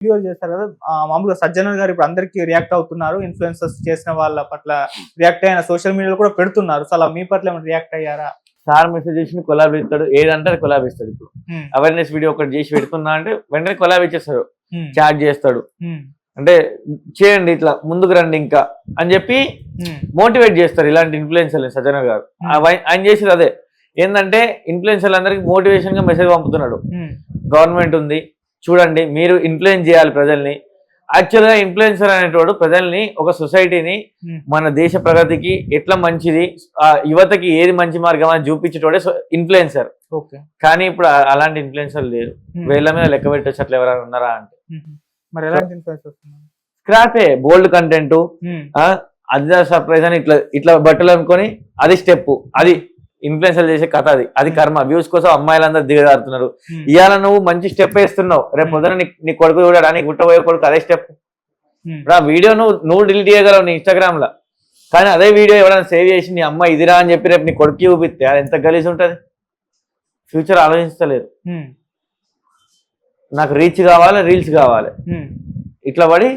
వీడియోలు చేస్తారు కదా మామూలుగా సజ్జనర్ గారు ఇప్పుడు అందరికి రియాక్ట్ అవుతున్నారు ఇన్ఫ్లుయెన్సర్స్ చేసిన వాళ్ళ పట్ల రియాక్ట్ అయిన సోషల్ మీడియాలో కూడా పెడుతున్నారు. సో అలా మీ పట్ల ఏమైనా రియాక్ట్ అయ్యారా? సార్ మెసేజ్ చేసి కొలాబ్ ఇస్తాడు ఏదంటే అది కొలాబ్ ఇస్తాడు ఇప్పుడు. అవేర్నెస్ వీడియో ఒకటి చేసి పెడుతున్నా అంటే వెంటనే కొలాబ్ ఇచ్చేస్తాడు చాట్ చేస్తాడు. అంటే చేయండి ఇట్లా ముందుకు రండి ఇంకా అని చెప్పి మోటివేట్ చేస్తారు ఇలాంటి ఇన్ఫ్లుయెన్సర్లు సజ్జన గారు. ఆయన చేసేది అదే. ఏంటంటే ఇన్ఫ్లుయెన్సర్లు అందరికి మోటివేషన్గా మెసేజ్ పంపుతున్నాడు. గవర్నమెంట్ ఉంది చూడండి మీరు ఇన్ఫ్లుయెన్స్ చేయాలి ప్రజల్ని. యాక్చువల్గా ఇన్ఫ్లుయెన్సర్ అనేటోడు ప్రజల్ని ఒక సొసైటీని ఉమ్, మన దేశ ప్రగతికి ఎట్లా మంచిది ఆ యువతకి ఏది మంచి మార్గం అని చూపించేటోడే ఇన్ఫ్లుయెన్సర్ కానీ ఇప్పుడు అలాంటి ఇన్ఫ్లుయెన్సర్ లేరు. ఉమ్, వేళ్ళ మీద లెక్క పెట్టొచ్చు అట్లా ఎవరైనా ఉన్నారా అంటే. ఉమ్, మరి ఎలాంటి ఇన్ఫ్లుయెన్స్ వస్తున్నారు స్క్రాపే బోల్డ్ కంటెంట్ అది సర్ప్రైజ్ అని ఇట్లా ఇట్లా బట్టలు అనుకొని అది స్టెప్ అది ఇన్ఫ్లుయెన్సర్ చేసే కథ అది. అది కర్మ. వ్యూస్ కోసం అమ్మాయిలందరూ దిగజారుతున్నారు. ఉమ్, ఇవాళ నువ్వు మంచి స్టెప్ వేస్తున్నావు. రేపు పొద్దున నీ నీ కొడుకు చూడడా? నీ గుట్టబోయే కొడుకు అదే స్టెప్. ఆ వీడియో నువ్వు నువ్వు డిలీట్ చేయగలవు నీ ఇన్స్టాగ్రామ్లో కానీ అదే వీడియో ఎవరైనా సేవ్ చేసి నీ అమ్మ ఇదిరా అని చెప్పి రేపు నీ కొడుకు చూపిస్తే అది ఎంత గలీజ్ ఉంటుంది? ఫ్యూచర్ ఆలోచిస్తలేదు ఉమ్, నాకు రీచ్ కావాలి రీల్స్ కావాలి. ఇట్లా పడి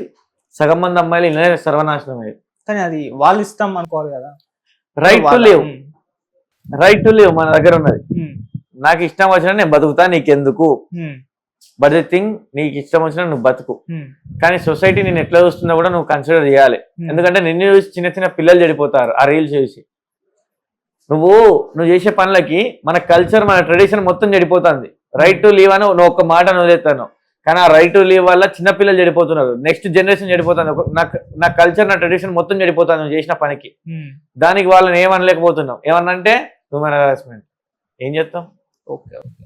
సగం మంది అమ్మాయిలు ఇలా సర్వనాశనం అయ్యారు. కానీ అది వాళ్ళు ఇష్టం అనుకోవాలి కదా. Right live right to live మన దగ్గర ఉన్నది. ఉమ్, నాకు ఇష్టం వచ్చినా నేను బతుకుతా నీకెందుకు? బట్ ది థింగ్ నీకు ఇష్టం వచ్చినా నువ్వు బతుకు. ఉమ్, కానీ సొసైటీ నేను ఎట్లా చూస్తున్నా కూడా నువ్వు కన్సిడర్ చేయాలి. ఉమ్. ఎందుకంటే నిన్ను చూసి చిన్న చిన్న పిల్లలు చెడిపోతారు ఆ రీల్స్ చూసి. నువ్వు నువ్వు చేసే పనులకి మన కల్చర్ మన ట్రెడిషన్ మొత్తం చెడిపోతుంది. రైట్ టు లీవ్ అని నువ్వు ఒక్క మాట వదిలేస్తాను. కానీ ఆ రైట్ టు లీవ్ వల్ల చిన్న పిల్లలు చెడిపోతున్నారు. నెక్స్ట్ జనరేషన్ చెడిపోతుంది. ఒక- నా కల్చర్ నా ట్రెడిషన్ మొత్తం చెడిపోతుంది నువ్వు చేసిన పనికి. దానికి వాళ్ళని ఏమనలేకపోతున్నాం ఏమన్నంటే హ్యూమన్ హరాస్మెంట్ ఏం చేస్తాం? Okay okay.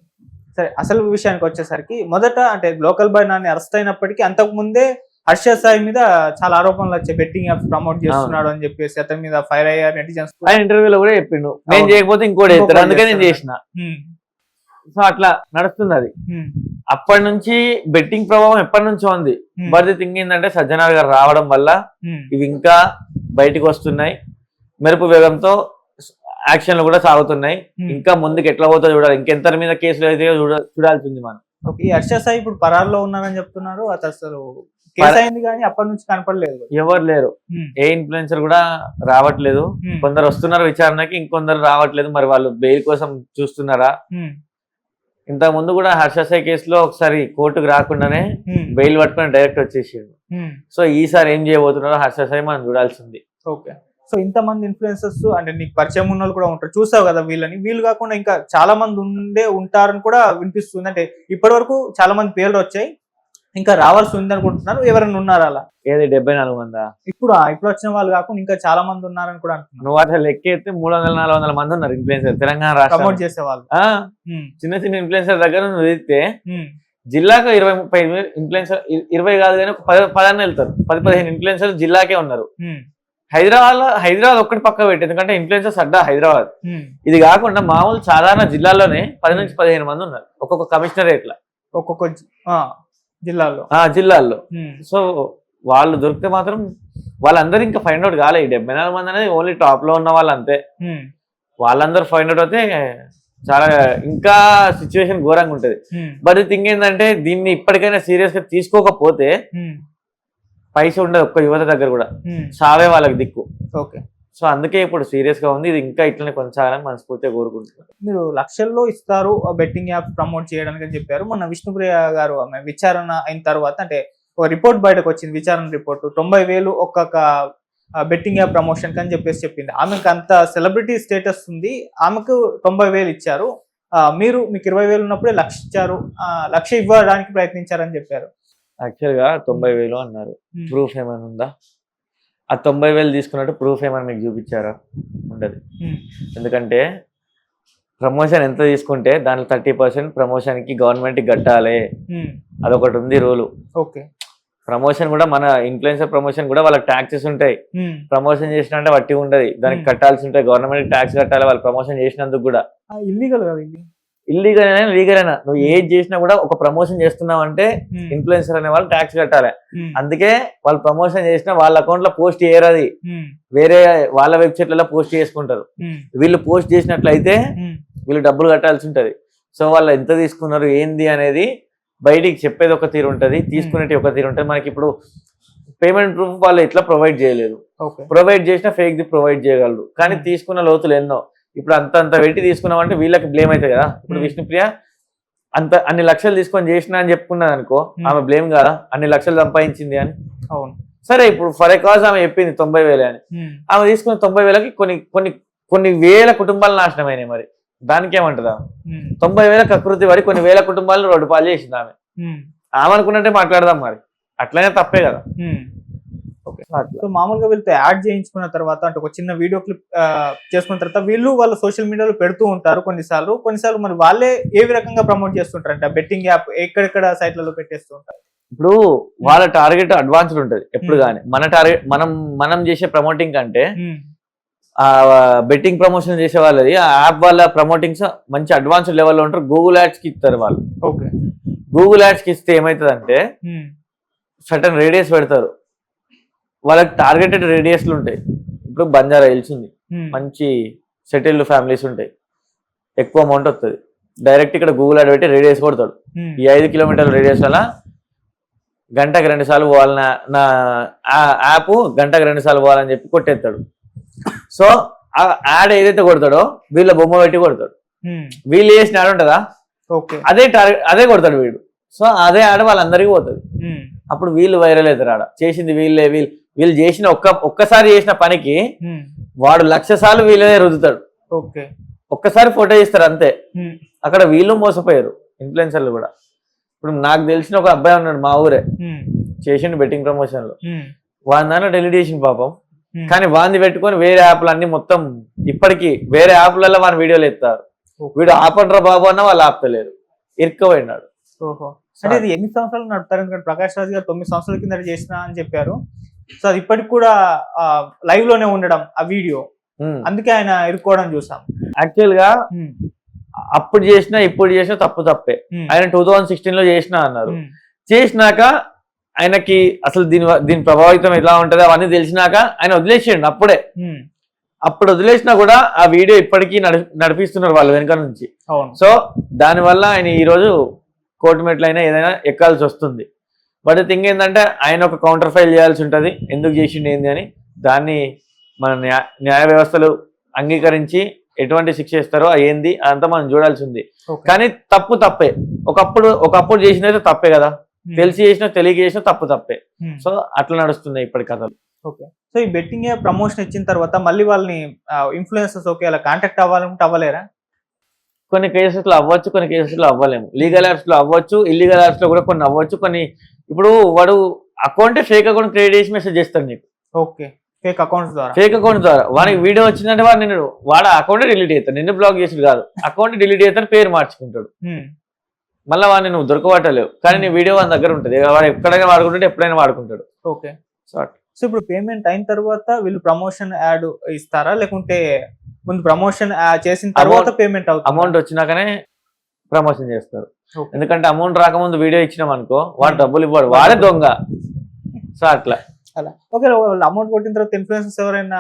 సరే అసలు విషయానికి వచ్చేసరికి మొదట అంటే లోకల్ బాయ్ నాని అరెస్ట్ అయినప్పటికీ అంతకు ముందే హర్ష సాయి మీద చాలా ఆరోపణలు వచ్చాయి. బెట్టింగ్ యాప్స్ ప్రమోట్ చేస్తున్నాడు అని చెప్పేసి అతని మీద ఫైర్ అయ్యారు నెటిజన్స్ ఆయన ఇంటర్వ్యూలో కూడా చెప్పిండు. నేను. చేయకపోతే ఇంకోటి చేస్తాడు అందుకే నేను. చేసిన. సో అట్లా నడుస్తుంది అది. అప్పటి నుంచి బెట్టింగ్ ప్రభావం ఎప్పటి నుంచో ఉంది. బట్ థింగ్ ఏంటంటే సజ్జనార్ గారు రావడం వల్ల ఇవి ఇంకా బయటికి వస్తున్నాయి. మెరుపు వేగంతో యాక్షన్లు కూడా సాగుతున్నాయి. ఇంకా ముందుకు ఎట్లా పోతుందో చూడాలి. ఇంకెంత మీద కేసులు అయితే చూడ చూడాల్సింది మనం. ఈ హర్ష సాయి ఇప్పుడు పరాల్లో ఉన్నారని చెప్తున్నారు. అసలు కేసు అయింది కానీ అప్పటి నుంచి కనపడలేదు. ఎవరు లేరు. ఉమ్, ఏ ఇన్ఫ్లుయెన్సర్ కూడా రావట్లేదు. ఉమ్, కొందరు వస్తున్నారు విచారణకి ఇంకొందరు రావట్లేదు. మరి వాళ్ళు బెయిల్ కోసం చూస్తున్నారా? ఉమ్, ఇంత ముందు కూడా హర్షసాయి కేసులో ఒకసారి కోర్టుకు రాకుండానే బెయిల్ పట్టుకొని డైరెక్ట్ వచ్చేసిండు. ఉమ్. సో ఈసారి ఏం చేయబోతున్నారో హర్షసాయి మనం చూడాల్సింది. ఓకే. సో ఇంతమంది ఇన్ఫ్లుయెన్సర్స్ అంటే నీకు పరిచయం ఉన్న వాళ్ళు కూడా ఉంటారు. చూసావు కదా వీళ్ళని. వీళ్ళు కాకుండా ఇంకా చాలా మంది ఉండే ఉంటారని కూడా వినిపిస్తుంది. అంటే ఇప్పటి వరకు చాలా మంది పేర్లు వచ్చాయి. ఇంకా రావాల్సి ఉంది అనుకుంటున్నారు. ఎవరైనా ఉన్నారు అలా? ఏది? డెబ్బై నాలుగు మందా ఇప్పుడు ఇప్పుడు వచ్చిన వాళ్ళు కాకుండా ఇంకా చాలా మంది ఉన్నారని కూడా అంటున్నారు. నువ్వు అట్లా లెక్క ఎత్తే మూడు వందల నాలుగు వందల మంది ఉన్నారు ఇన్ఫ్లుయెన్సర్ తెలంగాణ రాష్ట్రం ప్రమోట్ చేసే వాళ్ళు చిన్న చిన్న ఇన్ఫ్లుయెన్సర్ దగ్గర నువ్వు ఎత్తే జిల్లాకు ఇరవై ముప్పై ఇన్ఫ్లుయెన్సర్ ఇరవై కాదు కానీ పది పదన్న వెళ్తారు. పది పదిహేను ఇన్ఫ్లుయెన్సర్ జిల్లాకే ఉన్నారు. హైదరాబాద్లో హైదరాబాద్ ఒక్కటి పక్క పెట్టి ఎందుకంటే ఇన్ఫ్లుయెన్సర్స్ అడ్డా హైదరాబాద్. ఇది కాకుండా మామూలు సాధారణ జిల్లాల్లోనే పది నుంచి పదిహేను మంది ఉన్నారు ఒక్కొక్క కమిషనరేట్ల ఒక్కొక్క జిల్లాల్లో. ఉమ్, సో వాళ్ళు దొరికితే మాత్రం వాళ్ళందరూ ఇంకా ఫైండ్ అవుట్ కాలే. ఈ డెబ్బై నాలుగు మంది అనేది ఓన్లీ టాప్లో ఉన్న వాళ్ళు అంతే వాళ్ళందరూ ఫైండ్ అవుట్ అయితే చాలా ఇంకా సిచ్యువేషన్ ఘోరంగా ఉంటది. బట్ థింగ్ ఏంటంటే దీన్ని ఇప్పటికైనా సీరియస్గా తీసుకోకపోతే పైసా ఉండదు ఒక్క యువత దగ్గర కూడా. ఉమ్. సావే వాళ్ళకి దిక్కు. ఓకే. సో అందుకే ఇప్పుడు సీరియస్గా ఉంది. ఇది ఇంకా ఇట్లనే కొనసాగాలని మనస్ఫూర్తిగా కోరుకుంటున్నాను. మీరు లక్షల్లో ఇస్తారు బెట్టింగ్ యాప్ ప్రమోట్ చేయడానికి అని చెప్పారు. మొన్న విష్ణుప్రియ గారు ఆమె విచారణ అయిన తర్వాత అంటే ఒక రిపోర్ట్ బయటకు వచ్చింది విచారణ రిపోర్ట్ తొంభై వేలు ఒక్కొక్క బెట్టింగ్ యాప్ ప్రమోషన్ అని చెప్పేసి చెప్పింది. ఆమెకు అంత సెలబ్రిటీ స్టేటస్ ఉంది. ఆమెకు తొంభై వేలు ఇచ్చారు. మీరు మీకు ఇరవై వేలు ఉన్నప్పుడే లక్ష ఇచ్చారు. లక్ష ఇవ్వడానికి ప్రయత్నించారని చెప్పారు. యాక్చువల్గా తొంభై వేలు అన్నారు. Hmm. ప్రూఫ్ ఏమైనా ఉందా? ఆ తొంభై వేలు తీసుకున్నట్టు ప్రూఫ్ ఏమైనా మీకు చూపించారా? ఉండదు. ఉమ్, ఎందుకంటే ప్రమోషన్ ఎంత తీసుకుంటే దాంట్లో థర్టీ పర్సెంట్ ప్రమోషన్కి గవర్నమెంట్ కట్టాలి. అదొకటి ఉంది రూలు ఓకే ప్రమోషన్ కూడా మన ఇన్ఫ్లుయెన్సర్ ప్రమోషన్ కూడా వాళ్ళకి ట్యాక్సెస్ ఉంటాయి. ప్రమోషన్ చేసిన అంటే వట్టి ఉండదు. దానికి Hmm. కట్టాల్సి ఉంటాయి గవర్నమెంట్ ట్యాక్స్ కట్టాలి వాళ్ళు ప్రమోషన్ చేసినందుకు కూడా. ఇల్లీగల్ కదా ఇల్లీగల్ అయినా లీగల్ అయినా. నువ్వు ఏది చేసినా కూడా ఒక ప్రమోషన్ చేస్తున్నావు అంటే ఇన్ఫ్లుయెన్సర్ అనే వాళ్ళు ట్యాక్స్ కట్టాలి. ఉమ్, అందుకే వాళ్ళు ప్రమోషన్ చేసినా వాళ్ళ అకౌంట్లో పోస్ట్ చేయరు అది. ఉమ్, వేరే వాళ్ళ వెబ్సైట్లలో పోస్ట్ చేసుకుంటారు. ఉమ్, వీళ్ళు పోస్ట్ చేసినట్లయితే వీళ్ళు డబ్బులు కట్టాల్సి ఉంటది. సో వాళ్ళు ఎంత తీసుకున్నారు ఏంది అనేది బయటికి చెప్పేది ఒక తీరు ఉంటది తీసుకునేది ఒక తీరు ఉంటది. మనకి ఇప్పుడు పేమెంట్ ప్రూఫ్ వాళ్ళు ఎట్లా ప్రొవైడ్ చేయలేరు. ఓకే ప్రొవైడ్ చేసినా ఫేక్ ది ప్రొవైడ్ చేయగలరు. కానీ Hmm. తీసుకున్న లోతులు ఎన్నో. ఇప్పుడు అంత అంత పెట్టి తీసుకున్నామంటే వీళ్ళకి బ్లేమ్ అవుతుంది కదా. ఇప్పుడు Hmm. విష్ణుప్రియ అంత అన్ని లక్షలు తీసుకొని చేసిన అని చెప్పుకున్నది అనుకో Hmm. ఆమె బ్లేమ్ కదా? అన్ని లక్షలు సంపాదించింది అని. అవును. సరే ఇప్పుడు ఫర్ ఏ కాజ్ ఆమె చెప్పింది తొంభై వేలే అని. ఉమ్, ఆమె తీసుకున్న తొంభై వేలకి కొన్ని కొన్ని కొన్ని వేల కుటుంబాలు నాశనం అయినాయి మరి. దానికి ఏమంటదా ఉమ్, తొంభై వేల కకృతి పడి కొన్ని వేల కుటుంబాలను రోడ్డు పాలు చేసింది ఆమె. ఆమె అనుకున్నట్టే మాట్లాడదాం మరి. అట్లనే తప్పే కదా. సో మామూలుగా వీళ్ళతో యాడ్ చేయించుకున్న తర్వాత అంటే ఒక చిన్న వీడియో క్లిప్ చేసుకున్న తర్వాత వీళ్ళు వాళ్ళ సోషల్ మీడియాలో పెడుతూ ఉంటారు కొన్నిసార్లు. కొన్నిసార్లు మరి వాళ్ళే ఏ రకంగా ప్రమోట్ చేస్తుంటారు అంటే బెట్టింగ్ యాప్ ఎక్కడెక్కడ సైట్లలో పెట్టేస్తూ ఉంటారు? ఇప్పుడు వాళ్ళ టార్గెట్ అడ్వాన్స్డ్ ఉంటది ఎప్పుడు Hmm. కానీ మన టార్గెట్ మనం మనం చేసే ప్రమోటింగ్ కంటే ఉమ్, ఆ బెట్టింగ్ ప్రమోషన్ చేసే వాళ్ళది ఆ యాప్ వాళ్ళ ప్రమోటింగ్స్ మంచి అడ్వాన్స్డ్ లెవెల్లో ఉంటారు. గూగుల్ యాడ్స్కి ఇస్తారు వాళ్ళు. ఓకే గూగుల్ యాడ్స్కి ఇస్తే ఏమవుతుందంటే ఉమ్, సర్టన్ రేడియస్ పెడతారు. వాళ్ళకి టార్గెటెడ్ రేడియస్లు ఉంటాయి. ఇప్పుడు బంజారా హిల్స్ ఉంది. మంచి సెటిల్డ్ ఫ్యామిలీస్ ఉంటాయి. ఎక్కువ అమౌంట్ వస్తుంది డైరెక్ట్ ఇక్కడ గూగుల్ యాడ్ పెట్టి రేడియస్ కొడతాడు. ఈ ఐదు కిలోమీటర్ల రేడియస్ వల్ల గంటకి రెండు సార్లు పోవాలన్న నా యాప్ గంటకి రెండు సార్లు పోవాలని చెప్పి కొట్టేస్తాడు. సో ఆ యాడ్ ఏదైతే కొడతాడో వీళ్ళ బొమ్మ పెట్టి కొడతాడు. వీళ్ళు చేసిన యాడ్ ఉంటుందా? అదే టార్గెట్ అదే కొడతాడు వీడు. సో అదే యాడ్ వాళ్ళందరికీ పోతుంది. అప్పుడు వీళ్ళు వైరల్ అవుతారు ఆడ. చేసింది వీళ్ళే వీళ్ళు వీళ్ళు చేసిన ఒక్క ఒక్కసారి చేసిన పనికి వాడు లక్ష సార్లు వీళ్ళనే రుద్దుతాడు. ఓకే. ఒక్కసారి ఫోటో ఇస్తారు అంతే. అక్కడ వీళ్ళు మోసపోయారు ఇన్ఫ్లుయెన్సర్లు కూడా. ఇప్పుడు నాకు తెలిసిన ఒక అబ్బాయి ఉన్నాడు మా ఊరే. చేసిండు బెట్టింగ్ ప్రమోషన్లో వాని దాంట్లో డెలిట్ పాపం. కానీ వాంది పెట్టుకొని వేరే యాప్లు అన్ని మొత్తం ఇప్పటికీ వేరే యాప్లలో వాని వీడియోలు ఎత్తారు. వీడు ఆపండ్రా బాబు అన్న వాళ్ళు ఆపుతలేరు. ఇరుక్కుపోయినాడు. అంటే ఇది ఎన్ని సంవత్సరాలు నడుపుతారు? ప్రకాష్ రాజ్ గారు తొమ్మిది సంవత్సరాల కింద చేసిన అని చెప్పారు. సో అది ఇప్పటికి కూడా లైవ్లోనే ఉండడం ఆ వీడియో. అందుకే ఆయన ఇరుక్కోవడం చూసాం. యాక్చువల్గా అప్పుడు చేసినా ఇప్పుడు చేసినా తప్పు తప్పే. ఆయన టూ థౌజండ్ సిక్స్టీన్లో చేసినా అన్నారు. చేసినాక ఆయనకి అసలు దీని దీని ప్రభావితం ఎలా ఉంటది అవన్నీ తెలిసినాక ఆయన వదిలేసిండు అప్పుడే. అప్పుడు వదిలేసినా కూడా ఆ వీడియో ఇప్పటికీ నడి నడిపిస్తున్నారు వాళ్ళు వెనక నుంచి. సో దానివల్ల ఆయన ఈ రోజు కోర్టు మెట్లైనా ఏదైనా ఎక్కాల్సి వస్తుంది. బట్ థింగ్ ఏంటంటే ఆయన ఒక కౌంటర్ ఫైల్ చేయాల్సి ఉంటుంది. ఎందుకు చేసిండు ఏంది అని? దాన్ని మన న్యాయ వ్యవస్థలు అంగీకరించి ఎటువంటి శిక్ష ఇస్తారో అది ఏంది అదంతా మనం చూడాల్సి ఉంది. ఓకే. కానీ తప్పు తప్పే. ఒకప్పుడు ఒకప్పుడు చేసినైతే తప్పే కదా. ఉమ్, తెలిసి చేసినా తెలియక చేసినా తప్పు తప్పే. ఉమ్. సో అట్లా నడుస్తున్నాయి ఇప్పటి కథలు. సో ఈ బెట్టింగ్ ప్రమోషన్ ఇచ్చిన తర్వాత మళ్ళీ వాళ్ళని ఇన్ఫ్లుయెన్సర్స్ ఓకే అలా కాంటాక్ట్ అవ్వాలంటే అవ్వలేరా? కొన్ని కేసెస్లో అవ్వచ్చు కొన్ని కేసెస్లో అవ్వలేము. లీగల్ యాప్స్లో అవ్వచ్చు ఇల్లీగల్ యాప్స్లో కూడా కొన్ని అవ్వచ్చు కొన్ని ఇప్పుడు వాడు అకౌంట్ ఫేక్ అకౌంట్ క్రియేట్ చేసి మెసేజ్ చేస్తాడు నీకు. ఓకే. ఫేక్ అకౌంట్స్ ద్వారా. ఫేక్ అకౌంట్ ద్వారా. వాడికి వీడియో వచ్చిందంటే వాడు నేను వాడు అకౌంట్ డిలీట్ చేస్తాడు. నిన్ను బ్లాక్ చేసి కాదు. అకౌంట్ డిలీట్ చేస్తాడు పేరు మార్చుకుంటాడు. మళ్ళీ వాడిని నువ్వు దొరకబట్టలేవు. కానీ నీ వీడియో వాని దగ్గర ఉంటుంది. వాడు ఎక్కడైనా వాడుకుంటే ఎప్పుడైనా వాడుకుంటాడు. ఓకే. సో ఇప్పుడు పేమెంట్ అయిన తర్వాత వీళ్ళు ప్రమోషన్ యాడ్ ఇస్తారా? లేకుంటే ముందు ప్రమోషన్ చేసిన తర్వాత పేమెంట్ అవుతుంది? అమౌంట్ వచ్చినాకనే ప్రమోషన్ చేస్తారు. ఎందుకంటే అమౌంట్ రాకముందు వీడియో ఇచ్చినాం అనుకో వాడు డబ్బులు ఇవ్వడు వాడే దొంగ. సో అట్లా. అలా. ఓకే అమౌంట్ కొట్టిన తర్వాత ఇన్ఫ్లుయెన్సెస్ ఎవరైనా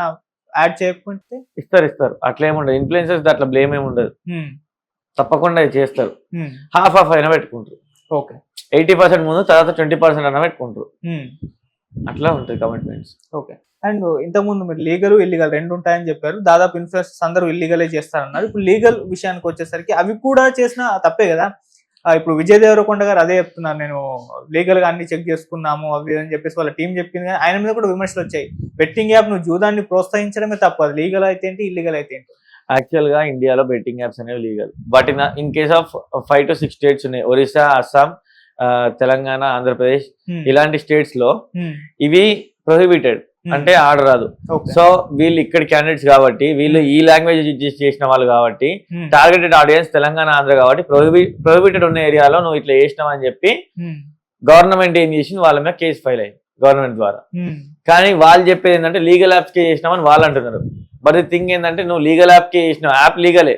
యాడ్ చేయకపోతే? ఇస్తారు ఇస్తారు. అట్లా ఏముండదు ఇన్ఫ్లుయెన్సెస్ అట్లా బ్లేమ్ ఏమి ఉండదు. ఉమ్, తప్పకుండా చేస్తారు. హాఫ్ హాఫ్ అయినా పెట్టుకుంటారు. ఓకే. ఎయిటీ పర్సెంట్ ముందు తర్వాత ట్వంటీ పర్సెంట్ అయినా పెట్టుకుంటారు. అట్లా ఉంటుంది కమిట్మెంట్స్ ఓకే. అండ్ ఇంతకుముందు మీరు లీగల్ ఇల్లీగల్ రెండు ఉంటాయని చెప్పారు. దాదాపు ఇన్ఫ్లుయెన్సర్స్ అందరూ ఇల్లీగలే చేస్తారన్నారు. ఇప్పుడు లీగల్ విషయానికి వచ్చేసరికి అవి కూడా చేసిన తప్పే కదా? ఇప్పుడు విజయ్ దేవరకొండ గారు అదే చెప్తున్నారు. నేను లీగల్గా అన్ని చెక్ చేసుకున్నాము అవి అని చెప్పేసి వాళ్ళ టీం చెప్పింది కానీ ఆయన మీద కూడా విమర్శలు వచ్చాయి. బెట్టింగ్ యాప్ నువ్వు జూదాన్ని ప్రోత్సహించడమే తప్పు. అది లీగల్ అయితే ఏంటి ఇల్లీగల్ అయితే ఏంటి? యాక్చువల్గా ఇండియాలో బెట్టింగ్ యాప్స్ అనేవి legal. But in in case of five to six states ఉన్నాయి. ఒరిస్సా అస్సాం తెలంగాణ ఆంధ్రప్రదేశ్ ఇలాంటి స్టేట్స్లో ఇవి ప్రొహిబిటెడ్. అంటే ఆడరాదు. ఓకే సో వీళ్ళు ఇక్కడ క్యాండిడేట్స్ కాబట్టి వీళ్ళు ఈ లాంగ్వేజ్ చేసిన వాళ్ళు కాబట్టి టార్గెటెడ్ ఆడియన్స్ తెలంగాణ ఆంధ్ర కాబట్టి ప్రొహిబి ప్రొహిబిటెడ్ ఉన్న ఏరియాలో నువ్వు ఇట్లా చేసినావు అని చెప్పి గవర్నమెంట్ ఏం చేసింది? వాళ్ళ మీద కేసు ఫైల్ అయింది గవర్నమెంట్ ద్వారా. కానీ వాళ్ళు చెప్పేది ఏంటంటే లీగల్ యాప్స్కి చేసినామని వాళ్ళు అంటున్నారు. బట్ థింగ్ ఏంటంటే నువ్వు లీగల్ యాప్కి చేసినావు యాప్ లీగలే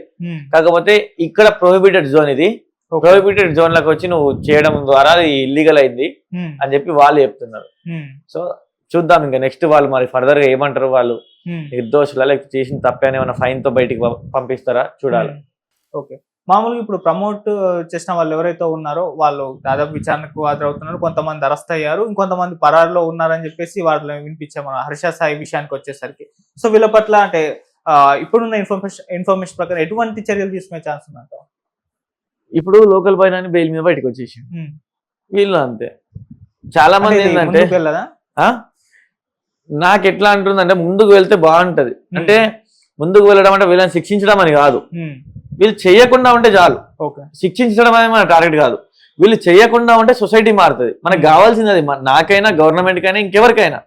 కాకపోతే ఇక్కడ ప్రొహిబిటెడ్ జోన్ ఇది. ప్రొహిబిటెడ్ జోన్లకు వచ్చి నువ్వు చేయడం ద్వారా అది ఇల్లీగల్ అయింది అని చెప్పి వాళ్ళు చెప్తున్నారు. సో చూద్దాం ఇంకా నెక్స్ట్ వాళ్ళు మరి ఫర్దర్గా ఏమంటారు వాళ్ళు. నిర్దోషులా లేకపోతే చేసిన తప్పే ఏమైనా ఫైన్తో బయటికి పంపిస్తారా? చూడాలి. ఓకే. మామూలుగా ఇప్పుడు ప్రమోట్ చేసిన వాళ్ళు ఎవరైతే ఉన్నారో వాళ్ళు దాదాపు విచారణకు హాజరవుతున్నారు. కొంతమంది అరెస్ట్ అయ్యారు. ఇంకొంతమంది పరారులో ఉన్నారని చెప్పేసి వాళ్ళని వినిపించాం మనం హర్ష సాయి విషయానికి వచ్చేసరికి. సో వీళ్ళ పట్ల అంటే ఇప్పుడున్న ఇన్ఫర్మేషన్ ఇన్ఫర్మేషన్ ప్రకారం ఎటువంటి చర్యలు తీసుకునే ఛాన్స్ ఉందంట ఇప్పుడు లోకల్ పైన బెయిల్ మీద బయటకు వచ్చేసి. వీళ్ళు అంతే. చాలా మంది ఏంటంటే? నాకు ఎట్లా అంటుందంటే ముందుకు వెళ్తే బాగుంటది. అంటే ముందుకు వెళ్ళడం అంటే వీళ్ళని శిక్షించడం అని కాదు. వీళ్ళు చేయకుండా ఉంటే చాలు. ఓకే. శిక్షించడం అనేది మన టార్గెట్ కాదు. వీళ్ళు చేయకుండా ఉంటే సొసైటీ మారుతుంది. మనకు కావాల్సింది అది. నాకైనా గవర్నమెంట్ కైనా ఇంకెవరికైనా.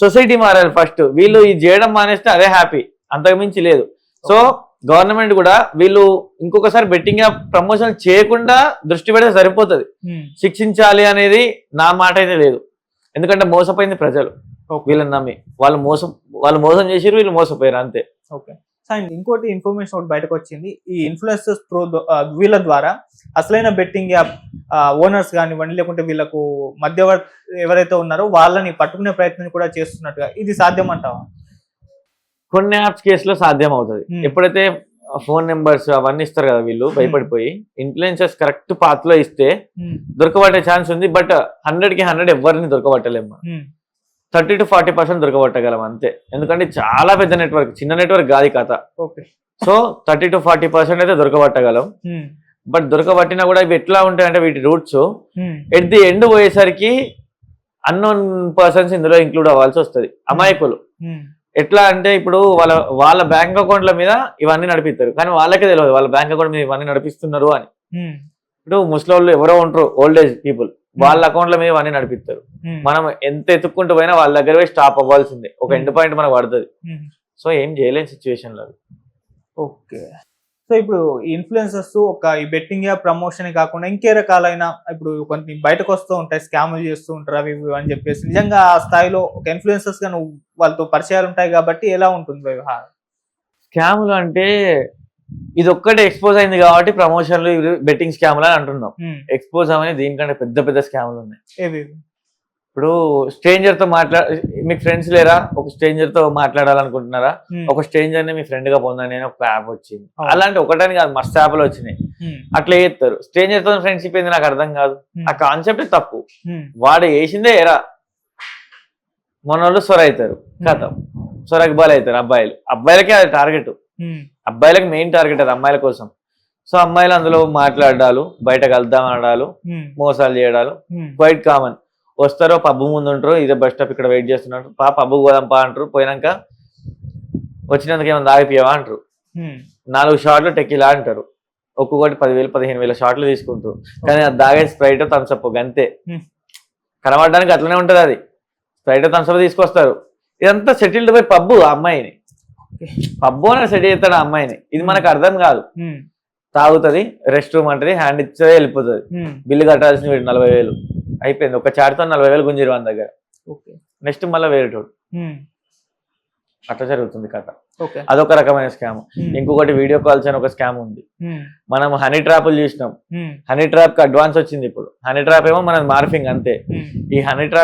సొసైటీ మారాలి ఫస్ట్. వీళ్ళు ఇది చేయడం మానేస్తే అదే హ్యాపీ. అంతకుమించి లేదు. సో గవర్నమెంట్ కూడా వీళ్ళు ఇంకొకసారి బెట్టింగ్ యాప్ ప్రమోషన్ చేయకుండా దృష్టి పెడితే సరిపోతుంది. శిక్షించాలి అనేది నా మాట అయితే లేదు. ఎందుకంటే మోసపోయింది ప్రజలు. వీళ్ళని నమ్మి. వాళ్ళు మోసం వాళ్ళు మోసం చేసిరు వీళ్ళు మోసపోయారు అంతే. ఓకే అండ్ ఇంకోటి ఇన్ఫర్మేషన్ ఒకటి బయటకు వచ్చింది. ఈ ఇన్ఫ్లుయెన్సర్స్ ప్రో వీళ్ళ ద్వారా అసలైన బెట్టింగ్ యాప్ ఓనర్స్ కానివ్వండి లేకుంటే వీళ్ళకు మధ్యవర్తి ఎవరైతే ఉన్నారో వాళ్ళని పట్టుకునే ప్రయత్నం కూడా చేస్తున్నట్టుగా. ఇది సాధ్యం అంటావా కొన్ని యాప్స్ కేసులో సాధ్యం అవుతుంది Hmm. ఎప్పుడైతే ఫోన్ నెంబర్స్ అవన్నీ ఇస్తారు కదా వీళ్ళు భయపడిపోయి ఇన్ఫ్లుయెన్సెస్ కరెక్ట్ పాత్లో ఇస్తే ఉమ్. దొరకబట్టే ఛాన్స్ ఉంది బట్ హండ్రెడ్కి హండ్రెడ్ ఎవరిని దొరకబట్టలేము. థర్టీ టు ఫార్టీ పర్సెంట్ దొరకబట్టగలం అంతే. ఎందుకంటే చాలా పెద్ద నెట్వర్క్ చిన్న నెట్వర్క్ కాదు కథ. Okay. So thirty to forty percent అయితే దొరకబట్టగలం. ఉమ్. బట్ దొరకబట్టినా కూడా ఇవి ఎట్లా ఉంటాయంటే వీటి roots. Um. At the end పోయేసరికి అన్నోన్ పర్సన్స్ ఇందులో ఇంక్లూడ్ అవ్వాల్సి వస్తుంది. అమాయకులు. ఉమ్. ఎట్లా అంటే ఇప్పుడు వాళ్ళ వాళ్ళ బ్యాంక్ అకౌంట్ల మీద ఇవన్నీ నడిపిస్తారు. కానీ వాళ్ళకే తెలియదు వాళ్ళ బ్యాంక్ అకౌంట్ మీద ఇవన్నీ నడిపిస్తున్నారు అని. ఇప్పుడు ముసలోళ్ళు ఎవరో ఉంటారు ఓల్డ్ ఏజ్ పీపుల్. వాళ్ళ అకౌంట్ల మీద ఇవన్నీ నడిపిస్తారు. మనం ఎంత ఎత్తుక్కుంటూ పోయినా వాళ్ళ దగ్గర పోయి స్టాప్ అవ్వాల్సిందే. ఒక ఎండ్ పాయింట్ మనకు పడుతుంది. సో ఏం చేయలేని సిచ్యువేషన్లో ఓకే. సో ఇప్పుడు ఇన్ఫ్లుయెన్సర్స్ ఒక ఈ బెట్టింగ్ ప్రమోషన్ కాకుండా ఇంకే రకాలైన ఇప్పుడు కొన్ని బయటకు వస్తూ ఉంటాయి స్కాములు చేస్తూ ఉంటారు అవి ఇవి అని చెప్పేసి. నిజంగా ఆ స్థాయిలో ఒక ఇన్ఫ్లుయెన్సర్స్గా నువ్వు వాళ్ళతో పరిచయాలు ఉంటాయి కాబట్టి ఎలా ఉంటుంది వ్యవహారం? స్కాములు అంటే ఇది ఒక్కటే ఎక్స్పోజ్ అయింది కాబట్టి ప్రమోషన్లు బెట్టింగ్ స్కాములు అని అంటున్నాం. ఎక్స్పోజ్ అవని దీనికంటే పెద్ద పెద్ద స్కాములు ఉన్నాయి. ఇప్పుడు స్ట్రేంజర్తో మాట్లా మీకు ఫ్రెండ్స్ లేరా? ఒక స్ట్రేంజర్తో మాట్లాడాలనుకుంటున్నారా. ఒక స్ట్రేంజర్ని మీ ఫ్రెండ్గా పొందని ఒక యాప్ వచ్చింది. అలాంటి ఒకటని కాదు మస్తు యాప్లు వచ్చినాయి. అట్లా చేస్తారు. స్ట్రేంజర్తో ఫ్రెండ్షిప్ ఏంది నాకు అర్థం కాదు. ఆ కాన్సెప్ట్ తప్పు. వాడు వేసిందే ఎరా మన వాళ్ళు సొర అవుతారు. కథం. సొరకి బాల్ అవుతారు అబ్బాయిలు. అబ్బాయిలకే అది టార్గెట్. అబ్బాయిలకు మెయిన్ టార్గెట్ అది అమ్మాయిల కోసం. సో అమ్మాయిలు అందులో మాట్లాడాలు బయట కలుద్దాం ఆడాలు ఉమ్. మోసాలు చేయడాలు. క్వైట్ కామన్ వస్తారో పబ్బు ముందు ఉంటారు ఇదే బస్ స్టాప్ ఇక్కడ వెయిట్ చేస్తున్నారు. పా పబ్బు పోదాం పా అంటారు. పోయినాక వచ్చినందుకు ఏమైనా ఆగిపోయావా అంటారు. నాలుగు షార్ట్లు టెక్కిలా అంటారు. ఒక్కొక్కటి పదివేలు పదిహేను వేల షార్ట్లు తీసుకుంటారు. కానీ అది దాగే స్ప్రైట్ థమ్స్అప్ అంతే. కనబడడానికి అట్లనే ఉంటది అది. స్ప్రైట్ థమ్స్అప్ తీసుకొస్తారు. ఇదంతా సెటిల్డ్ పోయి పబ్బు ఆ అమ్మాయిని. Okay. పబ్బు అని సెట్ చేస్తాడు ఆ అమ్మాయిని ఇది మనకు అర్థం కాదు. తాగుతుంది రెస్ట్ రూమ్ అంటది హ్యాండ్ ఇచ్చే వెళ్ళిపోతుంది ఉమ్. బిల్లు కట్టాల్సిన వీడు నలభై వేలు అయిపోయింది ఒక చాటుతో నలభై వేలు గుంజిరు మన దగ్గర నెక్స్ట్ మళ్ళీ వేరేటోడు ఉమ్. అట్లా జరుగుతుంది కథ అదొక రకమైన స్కామ్. ఇంకొకటి వీడియో కాల్స్ అని ఒక స్కామ్ ఉంది. మనం హనీ ట్రాప్లు చూసినాం. హనీ ట్రాప్కి అడ్వాన్స్ వచ్చింది ఇప్పుడు హనీ ట్రాప్ ఏమో మనది మార్ఫింగ్ అంతే. ఈ హనీ ట్రాప్